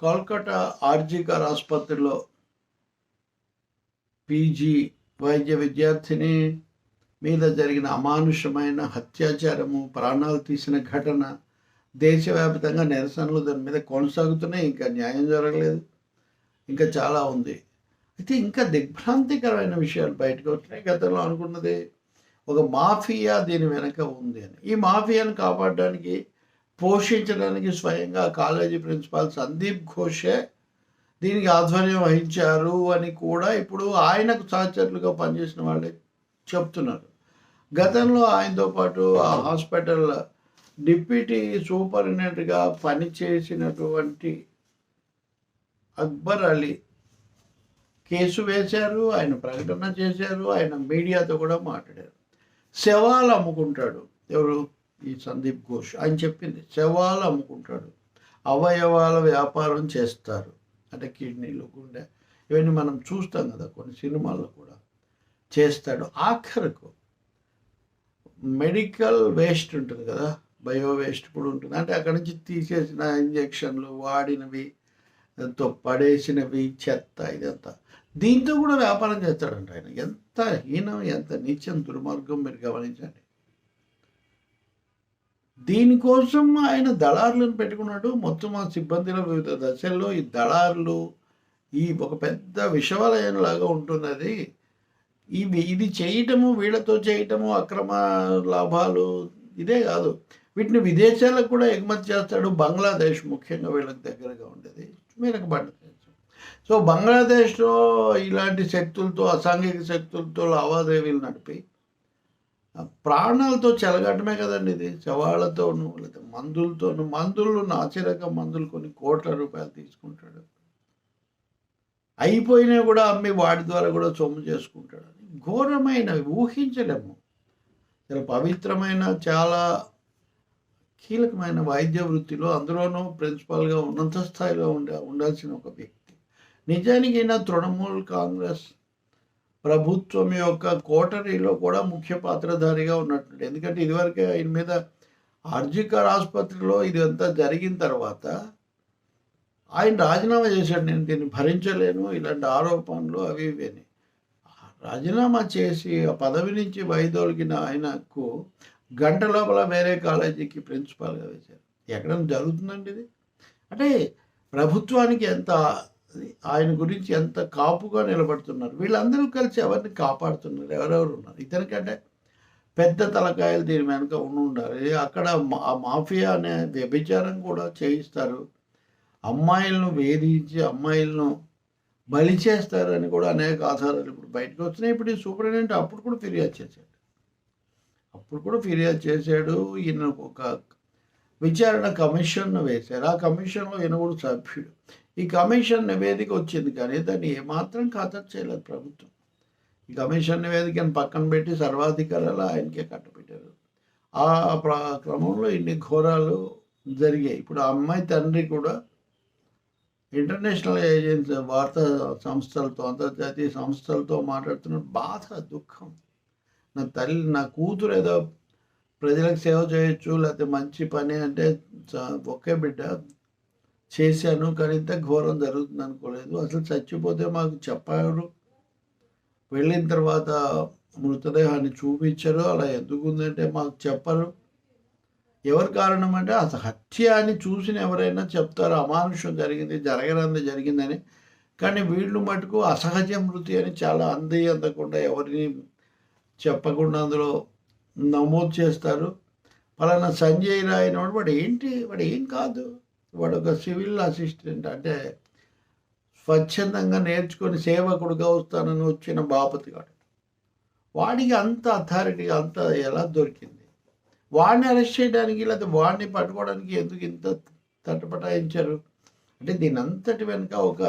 కోల్కటా ఆర్జికర్ ఆసుపత్రిలో పీజీ వైద్య విద్యార్థిని మీద జరిగిన అమానుషమైన అత్యాచారము ప్రాణాలు తీసిన ఘటన దేశవ్యాప్తంగా నిరసనలు దాని మీద కొనసాగుతున్నాయి. ఇంకా న్యాయం జరగలేదు. ఇంకా చాలా ఉంది. అయితే ఇంకా దిగ్భ్రాంతికరమైన విషయాలు బయటకు వచ్చినాయి గతంలో అనుకున్నది ఒక మాఫియా దీని వెనక ఉంది అని. ఈ మాఫియాను కాపాడడానికి పోషించడానికి స్వయంగా కాలేజీ ప్రిన్సిపాల్ సందీప్ ఘోషే దీనికి ఆధ్వర్యం వహించారు అని కూడా ఇప్పుడు ఆయనకు సహచరులుగా పనిచేసిన వాళ్ళే చెప్తున్నారు. గతంలో ఆయనతో పాటు ఆ హాస్పిటల్ డిప్యూటీ సూపరింటెండెంట్గా పనిచేసినటువంటి అక్బర్ అలీ కేసు వేశారు ఆయన ప్రకటన చేశారు ఆయన మీడియాతో కూడా మాట్లాడారు. శవాలు అమ్ముకుంటాడు ఎవరు? ఈ సందీప్ ఘోష్. ఆయన చెప్పింది శవాలు అమ్ముకుంటాడు. అవయవాల వ్యాపారం చేస్తారు. అంటే కిడ్నీలు గుండె ఇవన్నీ మనం చూస్తాం కదా కొన్ని సినిమాల్లో కూడా. చేస్తాడు. ఆఖరకు మెడికల్ వేస్ట్ ఉంటుంది కదా బయో వేస్ట్ కూడా ఉంటుంది. అంటే అక్కడి నుంచి తీసేసిన ఇంజెక్షన్లు వాడినవి ఎంతో పడేసినవి చెత్త ఇదంతా. దీంతో కూడా వ్యాపారం చేస్తాడంట ఆయన. ఎంత హీనం ఎంత నీచం దుర్మార్గం మీరు గమనించండి. దీనికోసం ఆయన దళారులను పెట్టుకున్నాడు. మొత్తం ఆ సిబ్బందిలో వివిధ దశల్లో ఈ దళారులు ఈ ఒక పెద్ద విషవలయంలాగా ఉంటుంది అది ఇవి ఇది చేయటము వీళ్ళతో చేయటము అక్రమ లాభాలు ఇదే కాదు. వీటిని విదేశాలకు కూడా ఎగుమతి చేస్తాడు. బంగ్లాదేశ్ ముఖ్యంగా వీళ్ళకి దగ్గరగా ఉండేది. వీళ్ళకి బండి సో బంగ్లాదేశ్లో ఇలాంటి శక్తులతో అసాంఘిక శక్తులతో లావాదేవీలు నడిపి ప్రాణాలతో చెలగటమే కదండి ఇది. శవాళ్ళతోను లేదా మందులతోను మందులు నాసిరకం మందులు కొన్ని కోట్ల రూపాయలు తీసుకుంటాడు. అయిపోయినా కూడా అమ్మి వాటి ద్వారా కూడా సొమ్ము చేసుకుంటాడు ఘోరమైన ఊహించలేము. చాలా పవిత్రమైన చాలా కీలకమైన వైద్య వృత్తిలో అందులోనూ ప్రిన్సిపాల్గా ఉన్నత స్థాయిలో ఉండ ఉండాల్సిన ఒక వ్యక్తి. నిజానికి ఈయన తృణమూల్ కాంగ్రెస్ ప్రభుత్వం యొక్క కోటరీలో కూడా ముఖ్య పాత్రధారిగా ఉన్నట్టు ఎందుకంటే ఇదివరకే ఆయన మీద అర్జికర్ ఆసుపత్రిలో ఇదంతా జరిగిన తర్వాత ఆయన రాజీనామా చేశాడు. నేను దీన్ని భరించలేను. ఇలాంటి ఆరోపణలు అవి ఇవి రాజీనామా చేసి ఆ పదవి నుంచి వైదొలిగిన ఆయనకు గంట లోపల వేరే కాలేజీకి ప్రిన్సిపాల్గా వేశారు. ఎక్కడ జరుగుతుందండి ఇది? అంటే ప్రభుత్వానికి ఎంత ఆయన గురించి ఎంత కాపుగా నిలబడుతున్నారు. వీళ్ళందరూ కలిసి ఎవరిని కాపాడుతున్నారు? ఎవరెవరు ఉన్నారు? ఇతనికంటే పెద్ద తలకాయలు దీని వెనుక ఉండి ఉండాలి. అక్కడ మా- ఆ మాఫియా అనే వ్యభిచారం కూడా చేయిస్తారు. అమ్మాయిలను వేధించి అమ్మాయిలను బలి చేస్తారని కూడా అనేక ఆధారాలు ఇప్పుడు బయటకు వచ్చినాయి. ఇప్పుడు ఈ సూపరింటెండెంట్ అప్పుడు కూడా ఫిర్యాదు చేశాడు. అప్పుడు కూడా ఫిర్యాదు చేశాడు. ఈయన ఒక విచారణ కమిషన్ వేశారు. ఆ కమిషన్లో ఈయన కూడా సభ్యుడు. ఈ కమిషన్ నివేదిక వచ్చింది కానీ దాన్ని ఏమాత్రం ఖాతరు చేయలేదు ప్రభుత్వం. ఈ కమిషన్ నివేదికను పక్కన పెట్టి సర్వాధికారాలు ఆయనకే కట్టబెట్టారు. ఆ క్రమంలో ఇన్ని ఘోరాలు జరిగాయి. ఇప్పుడు ఆ అమ్మాయి తండ్రి కూడా ఇంటర్నేషనల్ ఏజెన్సీ వార్తా సంస్థలతో అంతర్జాతీయ సంస్థలతో మాట్లాడుతున్న బాధ దుఃఖం. నా తల్లి నా కూతురు ఏదో ప్రజలకు సేవ చేయొచ్చు లేకపోతే మంచి పని అంటే ఒకే బిడ్డ చేశాను కానీ ఇంత ఘోరం జరుగుతుంది అనుకోలేదు. అసలు చచ్చిపోతే మాకు చెప్పారు. వెళ్ళిన తర్వాత మృతదేహాన్ని చూపించరు. అలా ఎందుకు ఉందంటే మాకు చెప్పరు. ఎవరి కారణం అంటే అసలు హత్య అని చూసిన ఎవరైనా చెప్తారు. అమానుషం జరిగింది జరగరంది జరిగిందని. కానీ వీళ్ళు మటుకు అసహజ మృతి అని చాలా అంది అందకుండా ఎవరిని చెప్పకుండా అందులో నమోదు చేస్తారు. పలానా సంజయ్ రాయన వాడు ఏంటి? వాడు ఏం కాదు. వాడు ఒక సివిల్ అసిస్టెంట్. అంటే స్వచ్ఛందంగా నేర్చుకొని సేవకుడుగా వస్తానని వచ్చిన బాపతి గాడు వాడికి అంత అథారిటీ అంత ఎలా దొరికింది? వాడిని అరెస్ట్ చేయడానికి లేకపోతే వాడిని పట్టుకోవడానికి ఎందుకు ఇంత తటపటాయించారు? అంటే దీని అంతటి వెనుక ఒక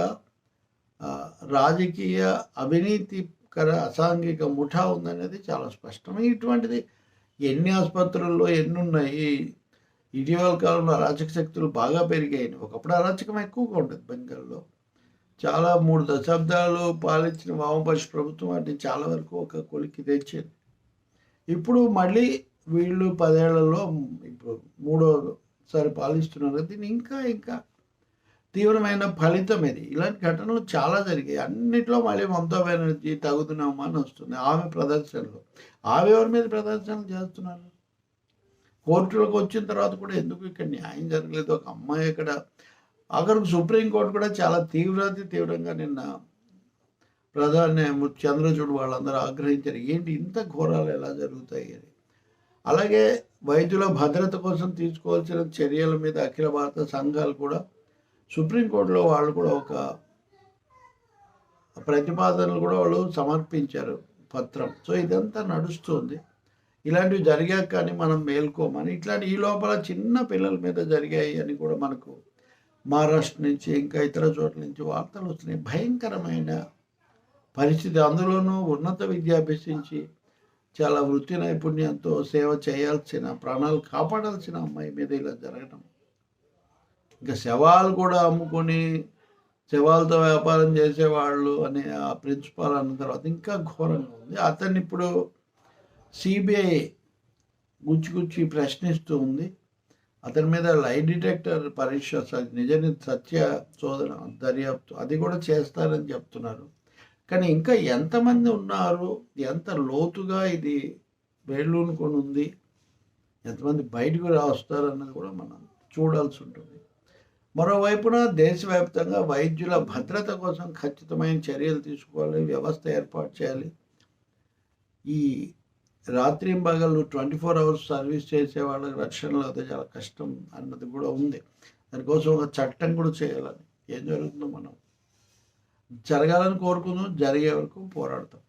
రాజకీయ అవినీతికర అసాంఘిక ముఠా ఉందనేది చాలా స్పష్టం. ఇటువంటిది ఎన్ని ఆసుపత్రుల్లో ఎన్ని ఉన్నాయి ఇటీవల కాలంలో అరాచక శక్తులు బాగా పెరిగాయి ఒకప్పుడు అరాచకం ఎక్కువగా ఉండేది బెంగాల్లో. చాలా మూడు దశాబ్దాలు పాలించిన వామపక్ష ప్రభుత్వం వాటిని చాలా వరకు ఒక కొలికి తెచ్చింది. ఇప్పుడు మళ్ళీ వీళ్ళు పదేళ్ళలో ఇప్పుడు మూడోసారి పాలిస్తున్నారు. దీన్ని ఇంకా ఇంకా తీవ్రమైన ఫలితం ఇది. ఇలాంటి ఘటనలు చాలా జరిగాయి. అన్నిట్లో మళ్ళీ మమతా బెనర్జీ తగుతున్నామా అని వస్తుంది. ఆమె ప్రదర్శనలు. ఆమె ఎవరి మీద ప్రదర్శనలు చేస్తున్నారు? కోర్టులకు వచ్చిన తర్వాత కూడా ఎందుకు ఇక్కడ న్యాయం జరగలేదు? ఒక అమ్మాయి ఇక్కడ అక్కడికి సుప్రీంకోర్టు కూడా చాలా తీవ్రాతి తీవ్రంగా నిన్న ప్రధాన న్యాయమూర్తి చంద్రచూడ్ వాళ్ళందరూ ఆగ్రహించారు. ఏంటి ఇంత ఘోరాలు ఎలా జరుగుతాయి అని? అలాగే వైద్యుల భద్రత కోసం తీసుకోవాల్సిన చర్యల మీద అఖిల భారత సంఘాలు కూడా సుప్రీంకోర్టులో వాళ్ళు కూడా ఒక ప్రతిపాదనలు కూడా వాళ్ళు సమర్పించారు పత్రం. సో ఇదంతా నడుస్తుంది. ఇలాంటివి జరిగాక కానీ మనం మేల్కోమని ఇట్లాంటి ఈ లోపల చిన్న పిల్లల మీద జరిగాయి అని కూడా మనకు మహారాష్ట్ర నుంచి ఇంకా ఇతర చోట్ల నుంచి వార్తలు వస్తున్నాయి. భయంకరమైన పరిస్థితి. అందులోనూ ఉన్నత విద్య అభ్యసించి చాలా వృత్తి నైపుణ్యంతో సేవ చేయాల్సిన ప్రాణాలు కాపాడాల్సిన అమ్మాయి మీద ఇలా జరగడం ఇంకా శవాలు కూడా అమ్ముకొని శవాలతో వ్యాపారం చేసేవాళ్ళు అనే ఆ ప్రిన్సిపాల్ అన్న తర్వాత ఇంకా ఘోరంగా ఉంది. అతన్ని ఇప్పుడు సిబిఐ గుచ్చి గుచ్చి ప్రశ్నిస్తూ ఉంది. అతని మీద లై డిటెక్టర్ పరీక్ష స- నిజ సత్య శోధన దర్యాప్తు అది కూడా చేస్తారని చెప్తున్నారు. కానీ ఇంకా ఎంతమంది ఉన్నారు? ఎంత లోతుగా ఇది వేళ్ళూనుకొని ఉంది? ఎంతమంది బయటకు రా వస్తారన్నది కూడా మనం చూడాల్సి ఉంటుంది. మరోవైపున దేశవ్యాప్తంగా వైద్యుల భద్రత కోసం ఖచ్చితమైన చర్యలు తీసుకోవాలి వ్యవస్థ ఏర్పాటు చేయాలి. ఈ రాత్రింబగళ్ళు ట్వంటీ ఫోర్ అవర్స్ సర్వీస్ చేసే వాళ్ళకి రక్షణలో అయితే చాలా కష్టం అన్నది కూడా ఉంది. దానికోసం ఒక చట్టం కూడా చేయాలని. ఏం జరుగుతుందో మనం జరగాలని కోరుకుందాం జరిగే వరకు పోరాడతాం.